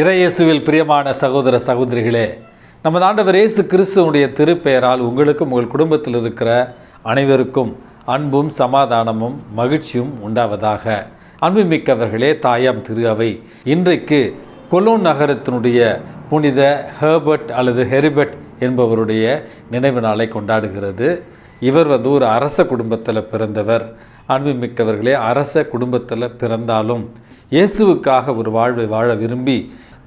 இறையேசுவில் பிரியமான சகோதர சகோதரிகளே நமது ஆண்டவர் இயேசு கிறிஸ்துவனுடைய திருப்பெயரால் உங்களுக்கும் உங்கள் குடும்பத்தில் இருக்கிற அனைவருக்கும் அன்பும் சமாதானமும் மகிழ்ச்சியும் உண்டாவதாக. அன்புமிக்கவர்களே தாயாம் திரு அவை. இன்றைக்கு கொலோன் நகரத்தினுடைய புனித ஹெர்பர்ட் அல்லது ஹெரிபர்ட் என்பவருடைய நினைவு நாளை கொண்டாடுகிறது. இவர் வந்து ஒரு அரச குடும்பத்தில் பிறந்தவர். அன்புமிக்கவர்களே அரச குடும்பத்தில் பிறந்தாலும் இயேசுவுக்காக ஒரு வாழ்வை வாழ விரும்பி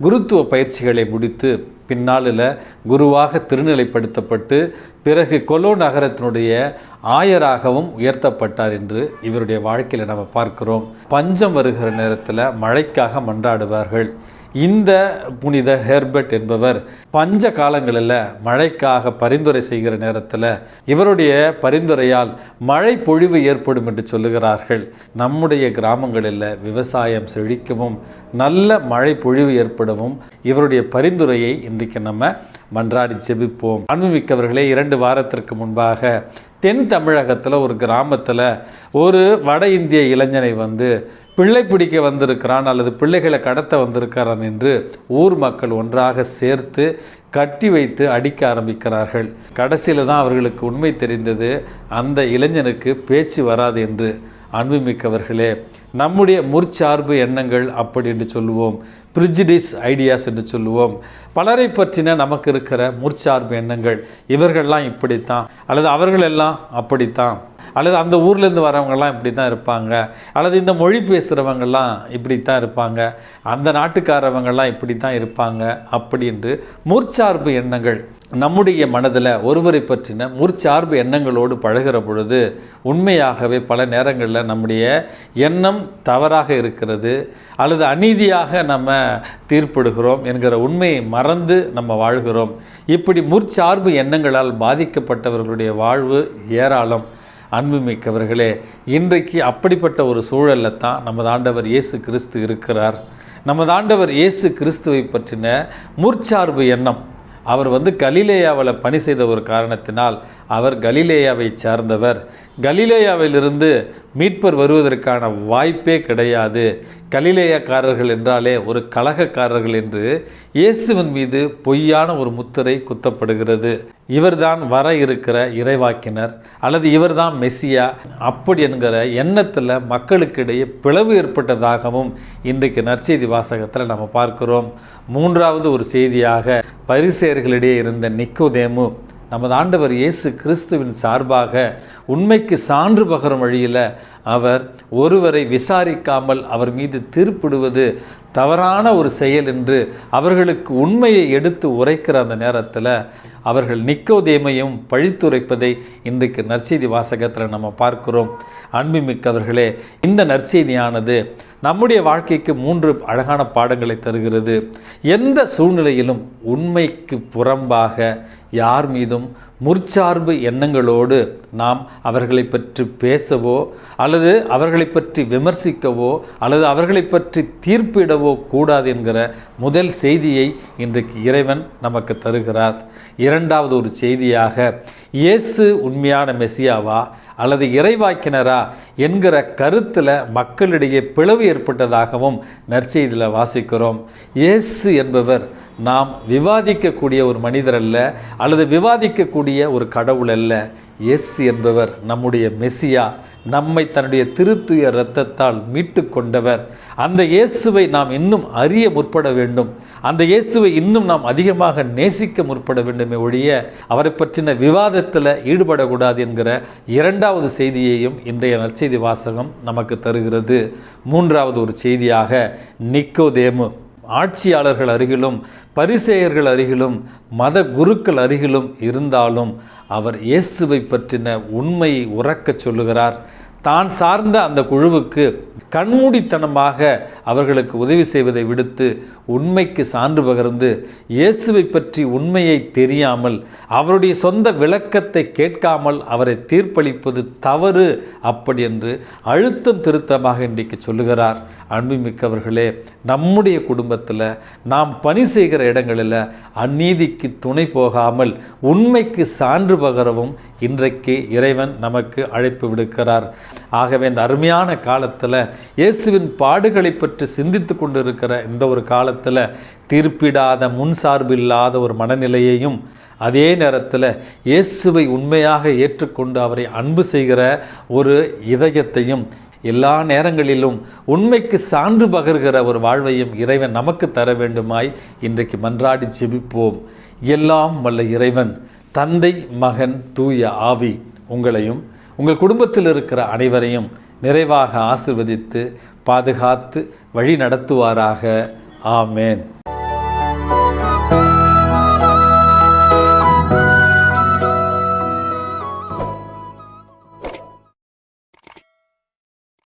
குருத்துவ பயிற்சிகளை முடித்து பின்னாளில் குருவாக திருநிலைப்படுத்தப்பட்டு பிறகு கொலோ நகரத்தினுடைய ஆயராகவும் உயர்த்தப்பட்டார் என்று இவருடைய வாழ்க்கையில் நம்ம பார்க்கிறோம். பஞ்சம் வருகிற நேரத்தில் மழைக்காக மன்றாடுவார்கள். இந்த புனித ஹெர்பர்ட் என்பவர் பஞ்ச காலங்களில் மழைக்காக பரிந்துரை செய்கிற நேரத்தில் இவருடைய பரிந்துரையால் மழை பொழிவு ஏற்படும் என்று சொல்லுகிறார்கள். நம்முடைய கிராமங்களில் விவசாயம் செழிக்கவும் நல்ல மழை பொழிவு ஏற்படவும் இவருடைய பரிந்துரையை இன்றைக்கு நம்ம மன்றாடி ஜெபிப்போம். அன்புமிக்கவர்களே இரண்டு வாரத்திற்கு முன்பாக தென் தமிழகத்தில் ஒரு கிராமத்தில் ஒரு வட இந்திய இளைஞனை வந்து பிள்ளை பிடிக்க வந்திருக்கிறான் அல்லது பிள்ளைகளை கடத்த வந்திருக்கிறான் என்று ஊர் மக்கள் ஒன்றாக சேர்த்து கட்டி வைத்து அடிக்க ஆரம்பிக்கிறார்கள். கடைசியில் தான் அவர்களுக்கு உண்மை தெரிந்தது அந்த இளைஞனுக்கு பேச்சு வராது என்று. அன்புமிக்கவர்களே நம்முடைய முற்சார்பு எண்ணங்கள் அப்படி என்று சொல்லுவோம் பிரிஜிடிஸ் ஐடியாஸ் என்று சொல்லுவோம். பலரை பற்றின நமக்கு இருக்கிற முற்சார்பு எண்ணங்கள் இவர்கள்லாம் இப்படித்தான் அல்லது அவர்களெல்லாம் அப்படித்தான். அல்லது அந்த ஊர்லேருந்து வரவங்கெல்லாம் இப்படி தான் இருப்பாங்க. அல்லது இந்த மொழி பேசுகிறவங்கெல்லாம் இப்படி தான் இருப்பாங்க. அந்த நாட்டுக்காரவங்கெல்லாம் இப்படி தான் இருப்பாங்க அப்படி என்று முற்சார்பு எண்ணங்கள் நம்முடைய மனதில் ஒருவரை பற்றின முற்சார்பு எண்ணங்களோடு பழகிற பொழுது உண்மையாகவே பல நேரங்களில் நம்முடைய எண்ணம் தவறாக இருக்கிறது அல்லது அநீதியாக நம்ம தீர்ப்பிடுகிறோம் என்கிற உண்மையை மறந்து நம்ம வாழ்கிறோம். இப்படி முற்சார்பு எண்ணங்களால் பாதிக்கப்பட்டவர்களுடைய வாழ்வு ஏராளம். அன்புமிக்கவர்களே இன்றைக்கு அப்படிப்பட்ட ஒரு சூழலில் தான் நமது ஆண்டவர் இயேசு கிறிஸ்து இருக்கிறார். நமது ஆண்டவர் இயேசு கிறிஸ்துவை பற்றின முற்சார்பு எண்ணம். அவர் வந்து கலிலேயாவில் பணி செய்த ஒரு காரணத்தினால் அவர் கலிலேயாவை சார்ந்தவர். கலிலேயாவிலிருந்து மீட்பர் வருவதற்கான வாய்ப்பே கிடையாது. கலிலேயக்காரர்கள் என்றாலே ஒரு கலகக்காரர்கள் என்று இயேசுவின் மீது பொய்யான ஒரு முத்திரை குத்தப்படுகிறது. இவர்தான் வர இருக்கிற இறைவாக்கினர் அல்லது இவர்தான் மெஸ்ஸியா அப்படி என்கிற எண்ணத்தில் மக்களுக்கிடையே பிளவு ஏற்பட்டதாகவும் இன்றைக்கு நற்செய்தி வாசகத்தில் நம்ம பார்க்கிறோம். மூன்றாவது ஒரு செய்தியாக பரிசெயர்களிடையே இருந்த நிக்கோதேமு நமது ஆண்டவர் இயேசு கிறிஸ்துவின் சார்பாக உண்மைக்கு சான்று பகரும் வழியில் அவர் ஒருவரை விசாரிக்காமல் அவர் மீது தீர்ப்பிடுவது தவறான ஒரு செயல் என்று அவர்களுக்கு உண்மையை எடுத்து உரைக்கிற அந்த நேரத்தில் அவர்கள் நிக்கோதேமையும் பழித்துரைப்பதை இன்றைக்கு நற்செய்தி வாசகத்தில் நம்ம பார்க்கிறோம். அன்புமிக்கவர்களே இந்த நற்செய்தியானது நம்முடைய வாழ்க்கைக்கு மூன்று அழகான பாடங்களை தருகிறது. எந்த சூழ்நிலையிலும் உண்மைக்கு புறம்பாக யார் மீதும் முற்சார்பு எண்ணங்களோடு நாம் அவர்களை பற்றி பேசவோ அல்லது அவர்களை பற்றி விமர்சிக்கவோ அல்லது அவர்களை பற்றி தீர்ப்பிடவோ கூடாது என்கிற முதல் செய்தியை இன்றைக்கு இறைவன் நமக்கு தருகிறார். இரண்டாவது ஒரு செய்தியாக இயேசு உண்மையான மெசியாவா அல்லது இறைவாக்கினரா என்கிற கருத்தில் மக்களிடையே பிளவு ஏற்பட்டதாகவும் நற்செய்தியில் வாசிக்கிறோம். இயேசு என்பவர் நாம் விவாதிக்கக்கூடிய ஒரு மனிதர் அல்ல அல்லது விவாதிக்கக்கூடிய ஒரு கடவுள் அல்ல. எஸ் என்பவர் நம்முடைய மெசியா நம்மை தன்னுடைய திருத்துய இரத்தத்தால் மீட்டு கொண்டவர். அந்த இயேசுவை நாம் இன்னும் அறிய முற்பட வேண்டும். அந்த இயேசுவை இன்னும் நாம் அதிகமாக நேசிக்க முற்பட வேண்டுமே ஒழிய அவரை பற்றின விவாதத்தில் ஈடுபடக்கூடாது என்கிற இரண்டாவது செய்தியையும் இன்றைய நற்செய்தி வாசகம் நமக்கு தருகிறது. மூன்றாவது ஒரு செய்தியாக நிக்கோதேமு. ஆட்சியாளர்கள் அருகிலும் பரிசேயர்கள் அருகிலும் மத குருக்கள் அருகிலும் இருந்தாலும் அவர் இயேசுவை பற்றின உண்மையை உறக்கச் சொல்லுகிறார். தான் சார்ந்த அந்த குழுவுக்கு கண்மூடித்தனமாக அவர்களுக்கு உதவி செய்வதை விடுத்து உண்மைக்கு சான்று பகர்ந்து இயேசுவை பற்றி உண்மையை தெரியாமல் அவருடைய சொந்த விளக்கத்தை கேட்காமல் அவரை தீர்ப்பளிப்பது தவறு அப்படி என்று அழுத்தம் திருத்தமாக இன்றைக்கு சொல்லுகிறார். அன்புமிக்கவர்களே நம்முடைய குடும்பத்தில் நாம் பணி செய்கிற இடங்களில் அநீதிக்கு துணை போகாமல் உண்மைக்கு சான்று பகரவும் இன்றைக்கு இறைவன் நமக்கு அழைப்பு விடுக்கிறார். ஆகவே இந்த அருமையான காலத்தில் இயேசுவின் பாடுகளை பற்றி சிந்தித்து கொண்டிருக்கிற இந்த ஒரு காலத்தில் தீர்ப்பிடாத முன்சார்பு இல்லாத ஒரு மனநிலையையும் அதே நேரத்தில் இயேசுவை உண்மையாக ஏற்றுக்கொண்டு அவரை அன்பு செய்கிற ஒரு இதயத்தையும் எல்லா நேரங்களிலும் உண்மைக்கு சான்று பகர்கிற ஒரு வாழ்வையும் இறைவன் நமக்கு தர வேண்டுமாய் இன்றைக்கு மன்றாடி ஜெபிப்போம். எல்லாம் வல்ல இறைவன் தந்தை மகன் தூய ஆவி உங்களையும் உங்கள் குடும்பத்தில் இருக்கிற அனைவரையும் நிறைவாக ஆசிர்வதித்து பாதுகாத்து வழி நடத்துவாராக. ஆமேன்